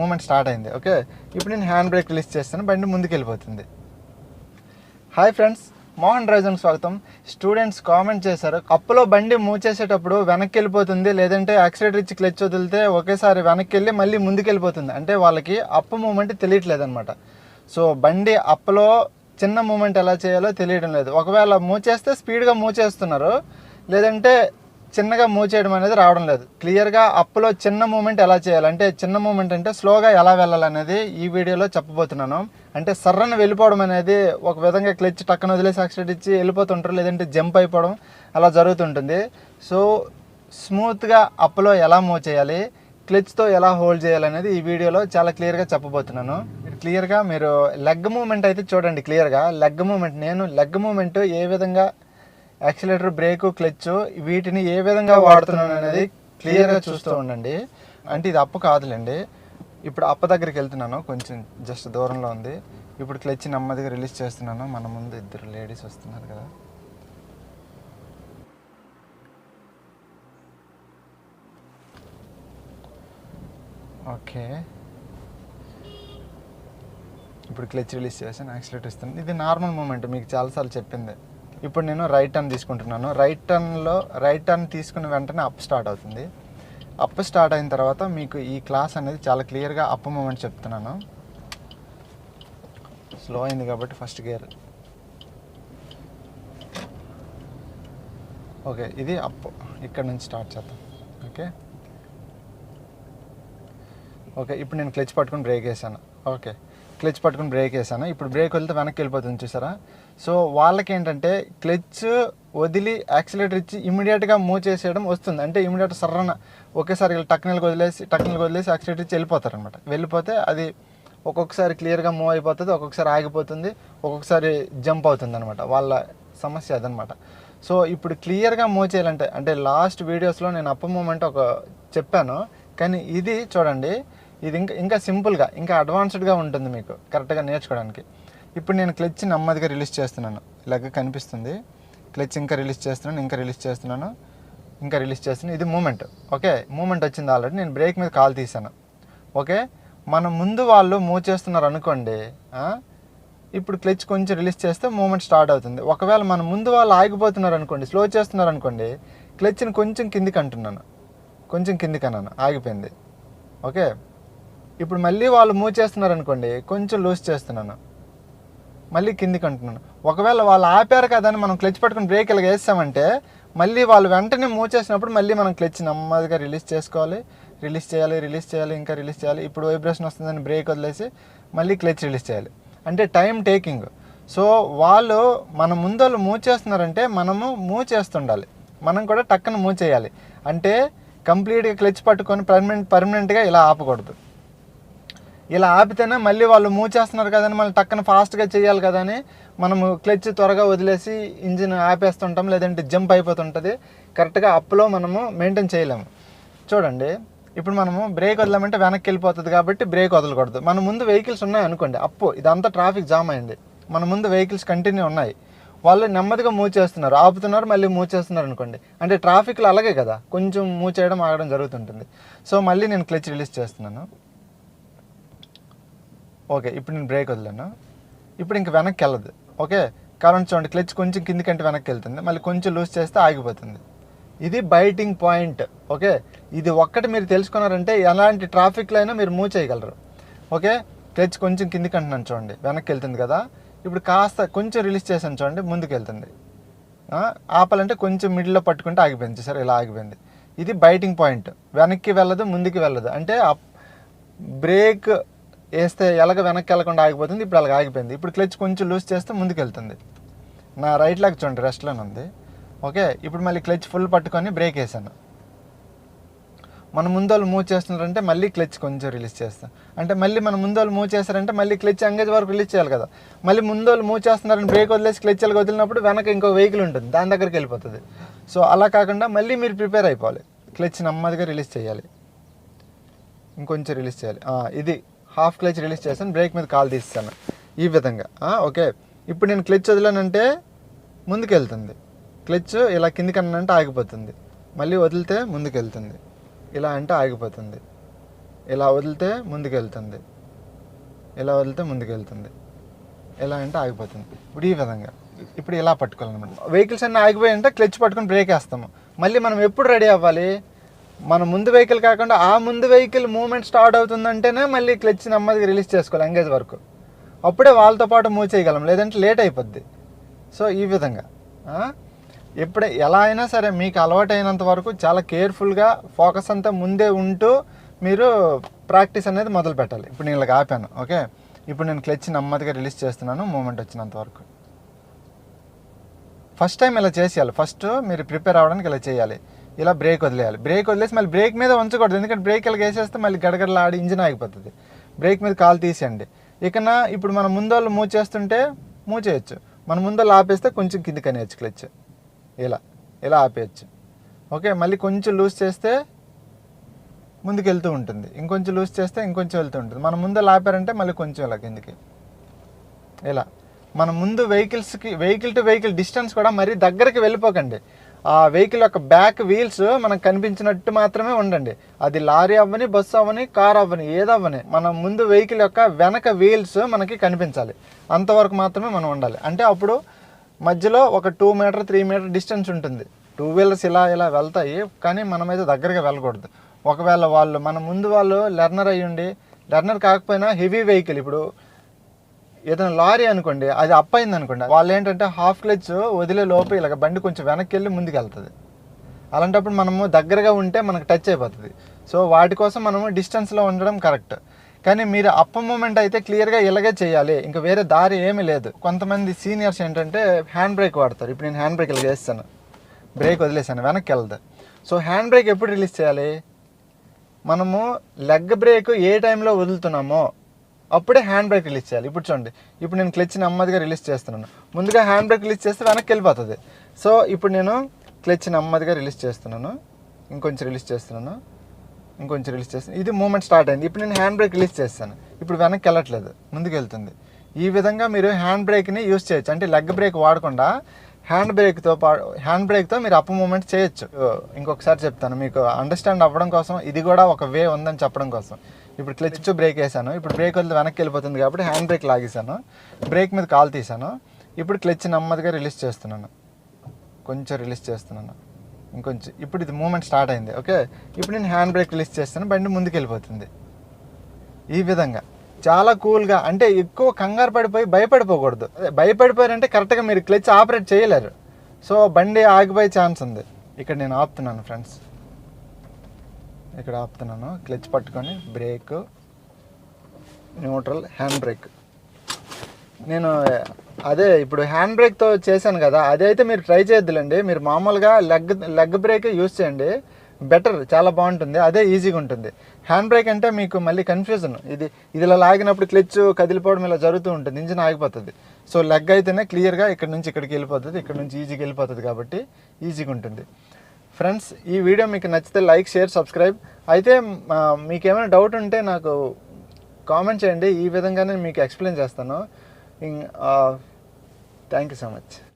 Moment start అయింది okay? ఇప్పుడు నేను హ్యాండ్ బ్రేక్ రిలీజ్ చేస్తాను బండి ముందుకు వెళ్ళిపోతుంది హాయ్ ఫ్రెండ్స్ మోహన్ రైజన్ స్వాగతం. స్టూడెంట్స్ కామెంట్ చేశారు అప్పులో బండి మూవ్ చేసేటప్పుడు వెనక్కి వెళ్ళిపోతుంది లేదంటే యాక్సిడెంట్ ఇచ్చి క్లచ్ వదిలితే ఒకేసారి వెనక్కి వెళ్ళి మళ్ళీ ముందుకు వెళ్ళిపోతుంది అంటే వాళ్ళకి అప్పు మూమెంట్ తెలియట్లేదు అనమాట సో బండి అప్పులో చిన్న మూమెంట్ ఎలా చేయాలో తెలియడం లేదు. ఒకవేళ మూవ్ చేస్తే స్పీడ్గా మూవ్ చేస్తున్నారు లేదంటే చిన్నగా మూవ్ చేయడం అనేది రావడం లేదు. క్లియర్గా అప్పులో చిన్న మూమెంట్ ఎలా చేయాలి? అంటే చిన్న మూమెంట్ అంటే స్లోగా ఎలా వెళ్ళాలనేది ఈ వీడియోలో చెప్పబోతున్నాను. అంటే సర్రని వెళ్ళిపోవడం అనేది ఒక విధంగా క్లచ్ టక్కన వదిలేసి యాక్సిడెంట్ ఇచ్చి వెళ్ళిపోతుంటారు లేదంటే జంప్ అయిపోవడం అలా జరుగుతుంటుంది. సో స్మూత్గా అప్పులో ఎలా మూవ్ చేయాలి? క్లచ్తో ఎలా హోల్డ్ చేయాలనేది ఈ వీడియోలో చాలా క్లియర్గా చెప్పబోతున్నాను. క్లియర్గా మీరు లెగ్ మూమెంట్ అయితే చూడండి క్లియర్గా లెగ్ మూమెంట్ నేను లెగ్ మూమెంట్ ఏ విధంగా యాక్సిలేటర్ బ్రేక్ క్లచ్ వీటిని ఏ విధంగా వాడుతున్నాను అనేది క్లియర్గా చూస్తూ ఉండండి. అంటే ఇది అప్పు కాదులేండి. ఇప్పుడు అప్ప దగ్గరికి వెళ్తున్నాను. కొంచెం జస్ట్ దూరంలో ఉంది. ఇప్పుడు క్లచ్ నెమ్మదిగా రిలీజ్ చేస్తున్నాను. మన ముందు ఇద్దరు లేడీస్ వస్తున్నారు కదా. ఓకే. ఇప్పుడు క్లచ్ రిలీజ్ చేశాను. యాక్సిలేటర్ ఇస్తాను ఇది నార్మల్ మూమెంట్. మీకు చాలాసార్లు చెప్పింది. ఇప్పుడు నేను రైట్ టర్న్ తీసుకుంటున్నాను. రైట్ టర్న్లో రైట్ టర్న్ తీసుకున్న వెంటనే అప్ స్టార్ట్ అవుతుంది. అప్ స్టార్ట్ అయిన తర్వాత మీకు ఈ క్లాస్ అనేది చాలా క్లియర్గా అప్ మూమెంట్ చెప్తున్నాను. స్లో అయింది కాబట్టి ఫస్ట్ గేర్ ఓకే ఇది అప్ ఇక్కడ నుంచి స్టార్ట్ చేద్దాం. ఓకే ఓకే ఇప్పుడు నేను క్లచ్ పట్టుకుని బ్రేక్ వేసాను ఓకే క్లచ్ పట్టుకుని బ్రేక్ వేసాను. ఇప్పుడు బ్రేక్ వెళ్తే వెనక్కి వెళ్ళిపోతుంది చూసారా? సో వాళ్ళకి ఏంటంటే క్లచ్ వదిలి యాక్సిలేటర్ ఇచ్చి ఇమీడియట్గా మూవ్ చేసేయడం వస్తుంది. అంటే ఇమీడియట్ సర్రన ఒకేసారి టక్నల్కి వదిలేసి టక్నల్కి వదిలేసి యాక్సిలేటర్ ఇచ్చి వెళ్ళిపోతారు అనమాట వెళ్ళిపోతే అది ఒక్కొక్కసారి క్లియర్గా మూవ్ అయిపోతుంది ఒక్కొక్కసారి ఆగిపోతుంది ఒక్కొక్కసారి జంప్ అవుతుంది అనమాట వాళ్ళ సమస్య అదనమాట. సో ఇప్పుడు క్లియర్గా మూవ్ చేయాలంటే అంటే లాస్ట్ వీడియోస్లో నేను అప్ప మూమెంట్ ఒక చెప్పాను. కానీ ఇది చూడండి ఇది ఇంకా ఇంకా సింపుల్గా ఇంకా అడ్వాన్స్డ్గా ఉంటుంది మీకు కరెక్ట్గా నేర్చుకోవడానికి. ఇప్పుడు నేను క్లచ్ నెమ్మదిగా రిలీజ్ చేస్తున్నాను. ఇలాగ కనిపిస్తుంది. క్లచ్ ఇంకా రిలీజ్ చేస్తున్నాను ఇంకా రిలీజ్ చేస్తున్నాను ఇంకా రిలీజ్ చేస్తున్నాను. ఇది మూమెంట్ ఓకే? మూమెంట్ వచ్చింది ఆల్రెడీ నేను బ్రేక్ మీద కాల్ తీసాను ఓకే? మన ముందు వాళ్ళు మూవ్ చేస్తున్నారు అనుకోండి ఇప్పుడు క్లచ్ కొంచెం రిలీజ్ చేస్తే మూమెంట్ స్టార్ట్ అవుతుంది. ఒకవేళ మన ముందు వాళ్ళు ఆగిపోతున్నారు అనుకోండి స్లో చేస్తున్నారు అనుకోండి క్లచ్ని కొంచెం కిందికి అంటున్నాను. కొంచెం కిందికి అన్నాను ఆగిపోయింది. ఓకే? ఇప్పుడు మళ్ళీ వాళ్ళు మూవ్ చేస్తున్నారు అనుకోండి కొంచెం లూజ్ చేస్తున్నాను. మళ్ళీ కిందికి అంటున్నాను. ఒకవేళ వాళ్ళు ఆపారు కదా అని మనం క్లచ్ పట్టుకుని బ్రేక్ ఇలా వేసామంటే మళ్ళీ వాళ్ళు వెంటనే మూవ్ చేసినప్పుడు మళ్ళీ మనం క్లచ్ నెమ్మదిగా రిలీజ్ చేసుకోవాలి. రిలీజ్ చేయాలి రిలీజ్ చేయాలి ఇంకా రిలీజ్ చేయాలి. ఇప్పుడు వైబ్రేషన్ వస్తుందని బ్రేక్ వదిలేసి మళ్ళీ క్లచ్ రిలీజ్ చేయాలి. అంటే టైం టేకింగ్ సో వాళ్ళు మన ముందోళ్ళు మూవ్ చేస్తున్నారంటే మనము మూవ్ చేస్తుండాలి. మనం కూడా టక్కన మూవ్ చేయాలి. అంటే కంప్లీట్గా క్లచ్ పట్టుకొని పర్మనెంట్ పర్మనెంట్గా ఇలా ఆపకూడదు. ఇలా ఆపితేనే మళ్ళీ వాళ్ళు మూవ్ చేస్తున్నారు కదని మళ్ళీ టక్కన ఫాస్ట్గా చేయాలి కదా అని మనము క్లచ్ త్వరగా వదిలేసి ఇంజిన్ ఆపేస్తుంటాం లేదంటే జంప్ అయిపోతుంటుంది. కరెక్ట్గా అప్లో మనము మెయింటైన్ చేయలేము. చూడండి ఇప్పుడు మనము బ్రేక్ వదలమంటే వెనక్కి వెళ్ళిపోతుంది కాబట్టి బ్రేక్ వదలకూడదు. మన ముందు వెహికల్స్ ఉన్నాయి అనుకోండి అప్పు ఇదంతా ట్రాఫిక్ జామ్ అయింది. మన ముందు వెహికల్స్ కంటిన్యూ ఉన్నాయి. వాళ్ళు నెమ్మదిగా మూవ్ చేస్తున్నారు ఆపుతున్నారు మళ్ళీ మూవ్ చేస్తున్నారు అనుకోండి. అంటే ట్రాఫిక్లో అలాగే కదా కొంచెం మూవ్ చేయడం ఆగడం జరుగుతుంటుంది. సో మళ్ళీ నేను క్లచ్ రిలీజ్ చేస్తున్నాను. ఓకే ఇప్పుడు నేను బ్రేక్ వదిలాను? ఇప్పుడు ఇంక వెనక్కి వెళ్ళదు ఓకే? కరెంట్ చూడండి క్లచ్ కొంచెం కిందికంటే వెనక్కి వెళ్తుంది మళ్ళీ కొంచెం లూజ్ చేస్తే ఆగిపోతుంది. ఇది బైటింగ్ పాయింట్ ఓకే? ఇది ఒక్కటి మీరు తెలుసుకున్నారంటే ఎలాంటి ట్రాఫిక్లో అయినా మీరు మూవ్ చేయగలరు ఓకే? క్లచ్ కొంచెం కిందికి అంటున్నాను చూడండి వెనక్కి వెళ్తుంది కదా? ఇప్పుడు కాస్త కొంచెం రిలీజ్ చేశాను చూడండి ముందుకు వెళ్తుంది. ఆపాలంటే కొంచెం మిడిల్లో పట్టుకుంటే ఆగిపోయింది సార్ ఇలా ఆగిపోయింది. ఇది బైటింగ్ పాయింట్ వెనక్కి వెళ్ళదు ముందుకు వెళ్ళదు. అంటే బ్రేక్ వేస్తే ఎలాగ వెనక్కి వెళ్ళకుండా ఆగిపోతుంది ఇప్పుడు అలాగ ఆగిపోయింది. ఇప్పుడు క్లచ్ కొంచెం లూజ్ చేస్తే ముందుకు వెళ్తుంది నా రైట్ లాగ్ చూడండి రెస్ట్లోనే ఉంది. ఓకే ఇప్పుడు మళ్ళీ క్లచ్ ఫుల్ పట్టుకొని బ్రేక్ వేసాను. మన ముందు వాళ్ళు మూవ్ చేస్తున్నారంటే మళ్ళీ క్లచ్ కొంచెం రిలీజ్ చేస్తాం. అంటే మళ్ళీ మన ముందోళ్ళు మూవ్ చేస్తారంటే మళ్ళీ క్లచ్ ఎంగేజ్ వరకు రిలీజ్ చేయాలి కదా. మళ్ళీ ముందోళ్ళు మూవ్ చేస్తున్నారని బ్రేక్ వదిలేసి క్లచ్ వెళ్ళి వదిలినప్పుడు వెనక ఇంకో వెహికల్ ఉంటుంది దాని దగ్గరికి వెళ్ళిపోతుంది. సో అలా కాకుండా మళ్ళీ మీరు ప్రిపేర్ అయిపోవాలి. క్లచ్ నెమ్మదిగా రిలీజ్ చేయాలి. ఇంకొంచెం రిలీజ్ చేయాలి. ఇది హాఫ్ క్లచ్ రిలీజ్ చేస్తాను బ్రేక్ మీద కాల్ తీస్తాను. ఈ విధంగా. ఓకే. ఇప్పుడు నేను క్లచ్ వదిలానంటే ముందుకెళ్తుంది. క్లిచ్ క్లచ్ ఇలా కిందికి అన్నంటే ఆగిపోతుంది. మళ్ళీ వదిలితే ముందుకెళ్తుంది. ఇలా అంటే ఆగిపోతుంది. ఇలా వదిలితే ముందుకెళ్తుంది. ఇలా వదిలితే ముందుకెళ్తుంది. ఎలా అంటే ఆగిపోతుంది. ఇప్పుడు ఈ విధంగా. ఇప్పుడు ఇలా పట్టుకోవాలన్నమాట. వెహికల్స్ అన్నీ ఆగిపోయి అంటే క్లచ్ పట్టుకొని బ్రేక్ వేస్తాము. మళ్ళీ మనం ఎప్పుడు రెడీ అవ్వాలి? మన ముందు వెహికల్ కాకుండా ఆ ముందు వెహికల్ మూవ్మెంట్ స్టార్ట్ అవుతుందంటేనే మళ్ళీ క్లచ్ నెమ్మదిగా రిలీజ్ చేసుకోవాలి ఎంగేజ్ వరకు. అప్పుడే వాళ్ళతో పాటు మూవ్ చేయగలం లేదంటే లేట్ అయిపోద్ది. సో ఈ విధంగా. ఎప్పుడే ఎలా అయినా సరే మీకు అలవాటైనంత వరకు చాలా కేర్ఫుల్గా ఫోకస్ అంతా ముందే ఉంటూ మీరు ప్రాక్టీస్ అనేది మొదలు పెట్టాలి. ఇప్పుడు నేను ఇలా ఆపాను ఓకే? ఇప్పుడు నేను క్లచ్ నెమ్మదిగా రిలీజ్ చేస్తున్నాను మూమెంట్ వచ్చినంత వరకు. ఫస్ట్ టైం ఇలా చేసేయాలి. ఫస్ట్ మీరు ప్రిపేర్ అవ్వడానికి ఇలా చేయాలి. ఇలా బ్రేక్ వదిలేయాలి. బ్రేక్ వదిలేసి మళ్ళీ బ్రేక్ మీద ఉంచకూడదు. ఎందుకంటే బ్రేక్ ఇలా వేసేస్తే మళ్ళీ గడగడలాడి ఇంజిన్ ఆగిపోతుంది. బ్రేక్ మీద కాలు తీసేయండి. ఇకన ఇప్పుడు మన ముందోళ్ళు మూవ్ చేస్తుంటే మూవ్ చేయొచ్చు. మన ముందోళ్ళు ఆపేస్తే కొంచెం కిందికి అనేయచ్చు క్లచ్. ఇలా ఇలా ఆపేయచ్చు. ఓకే? మళ్ళీ కొంచెం లూజ్ చేస్తే ముందుకు వెళ్తూ ఉంటుంది. ఇంకొంచెం లూజ్ చేస్తే ఇంకొంచెం వెళ్తూ ఉంటుంది. మన ముందు ఆపారంటే మళ్ళీ కొంచెం ఇలా కిందికి. ఇలా. మన ముందు వెహికల్స్కి వెహికల్ టు వెహికల్ డిస్టెన్స్ కూడా మరీ దగ్గరికి వెళ్ళిపోకండి. ఆ వెహికల్ యొక్క బ్యాక్ వీల్స్ మనకు కనిపించినట్టు మాత్రమే ఉండండి. అది లారీ అవ్వని బస్సు అవ్వని కార్ అవ్వని ఏదవ్వని మన ముందు వెహికల్ యొక్క వెనక వీల్స్ మనకి కనిపించాలి. అంతవరకు మాత్రమే మనం ఉండాలి. అంటే అప్పుడు మధ్యలో ఒక two meter three meter distance ఉంటుంది. టూ వీలర్స్ ఇలా ఇలా వెళ్తాయి కానీ మనమైతే దగ్గరగా వెళ్ళకూడదు. ఒకవేళ వాళ్ళు మన ముందు వాళ్ళు లెర్నర్ అయ్యుండి లెర్నర్ కాకపోయినా హెవీ వెహికల్. ఇప్పుడు ఏదైనా లారీ అనుకోండి అది అప్ అయింది అనుకోండి వాళ్ళు ఏంటంటే హాఫ్ క్లచ్ వదిలే లోపే ఇలాగ బండి కొంచెం వెనక్కి వెళ్ళి ముందుకు వెళ్తుంది అలాంటప్పుడు మనము దగ్గరగా ఉంటే మనకు టచ్ అయిపోతుంది. సో వాటి కోసం మనము డిస్టెన్స్లో ఉండడం కరెక్ట్ కానీ మీరు అప్ప మూమెంట్ అయితే క్లియర్గా ఇలాగే చేయాలి. ఇంకా వేరే దారి ఏమీ లేదు. కొంతమంది సీనియర్స్ ఏంటంటే హ్యాండ్ బ్రేక్ వాడతారు. ఇప్పుడు నేను హ్యాండ్ బ్రేక్ ఇలా చేస్తాను బ్రేక్ వదిలేసాను వెనక్కి వెళ్దా సో హ్యాండ్ బ్రేక్ ఎప్పుడు రిలీజ్ చేయాలి? మనము లెగ్ బ్రేక్ ఏ టైంలో వదులుతున్నామో అప్పుడే హ్యాండ్ బ్రేక్ రిలీజ్ చేయాలి. ఇప్పుడు చూడండి. ఇప్పుడు నేను క్లచ్ నెమ్మదిగా రిలీజ్ చేస్తున్నాను. ముందుగా హ్యాండ్ బ్రేక్ రిలీజ్ చేస్తే వెనక్కి వెళ్ళిపోతుంది. సో ఇప్పుడు నేను క్లచ్ నెమ్మదిగా రిలీజ్ చేస్తున్నాను. ఇంకొంచెం రిలీజ్ చేస్తున్నాను. ఇంకొంచెం రిలీజ్ చేస్తాను ఇది మూమెంట్ స్టార్ట్ అయింది. ఇప్పుడు నేను హ్యాండ్ బ్రేక్ రిలీజ్ చేస్తాను. ఇప్పుడు వెనక్కి వెళ్ళట్లేదు. ముందుకు వెళ్తుంది. ఈ విధంగా మీరు హ్యాండ్ బ్రేక్ని యూస్ చేయొచ్చు. అంటే లెగ్ బ్రేక్ వాడకుండా హ్యాండ్ బ్రేక్తో పా హ్యాండ్ బ్రేక్తో మీరు అప్ మూమెంట్ చేయొచ్చు. ఇంకొకసారి చెప్తాను. మీకు అండర్స్టాండ్ అవ్వడం కోసం ఇది కూడా ఒక వే ఉందని చెప్పడం కోసం. ఇప్పుడు క్లచ్ బ్రేక్ వేసాను. ఇప్పుడు బ్రేక్ వదిలి వెనక్కి వెళ్ళిపోతుంది కాబట్టి హ్యాండ్ బ్రేక్ లాగేసాను. బ్రేక్ మీద కాల్ తీసాను ఇప్పుడు క్లచ్ నెమ్మదిగా రిలీజ్ చేస్తున్నాను. కొంచెం రిలీజ్ చేస్తున్నాను. ఇంకొంచెం. ఇప్పుడు ఇది మూమెంట్ స్టార్ట్ అయింది. ఓకే? ఇప్పుడు నేను హ్యాండ్ బ్రేక్ రిలీజ్ చేస్తాను. బండి ముందుకు వెళ్ళిపోతుంది. ఈ విధంగా. చాలా కూల్గా. అంటే ఎక్కువ కంగారు పడిపోయి భయపడిపోకూడదు. భయపడిపోయారంటే కరెక్ట్గా మీరు క్లచ్ ఆపరేట్ చేయలేరు. సో బండి ఆగిపోయే ఛాన్స్ ఉంది. ఇక్కడ నేను ఆపుతున్నాను ఫ్రెండ్స్. ఇక్కడ ఆపుతున్నాను. క్లచ్ పట్టుకొని బ్రేక్ న్యూట్రల్ హ్యాండ్ బ్రేక్. నేను అదే ఇప్పుడు హ్యాండ్ బ్రేక్తో చేశాను కదా అదే అయితే మీరు ట్రై చేయొద్దులండి. మీరు మామూలుగా లెగ్ లెగ్ బ్రేక్ యూస్ చేయండి. బెటర్ చాలా బాగుంటుంది. అదే ఈజీగా ఉంటుంది. హ్యాండ్ బ్రేక్ అంటే మీకు మళ్ళీ కన్ఫ్యూజన్. ఇది ఇది ఇలా లాగినప్పుడు క్లచ్ కదిలిపోవడం ఇలా జరుగుతూ ఉంటుంది. ఇంజిన్ ఆగిపోతుంది. సో లెగ్ అయితేనే క్లియర్గా ఇక్కడ నుంచి ఇక్కడికి వెళ్ళిపోతుంది. ఇక్కడ నుంచి ఈజీగా వెళ్ళిపోతుంది కాబట్టి ఈజీగా ఉంటుంది. ఫ్రెండ్స్ ఈ వీడియో మీకు నచ్చితే లైక్ షేర్ సబ్స్క్రైబ్. అయితే మీకేమైనా డౌట్ ఉంటే నాకు కామెంట్ చేయండి. ఈ విధంగానే మీకు ఎక్స్ప్లెయిన్ చేస్తాను. Thank you so much.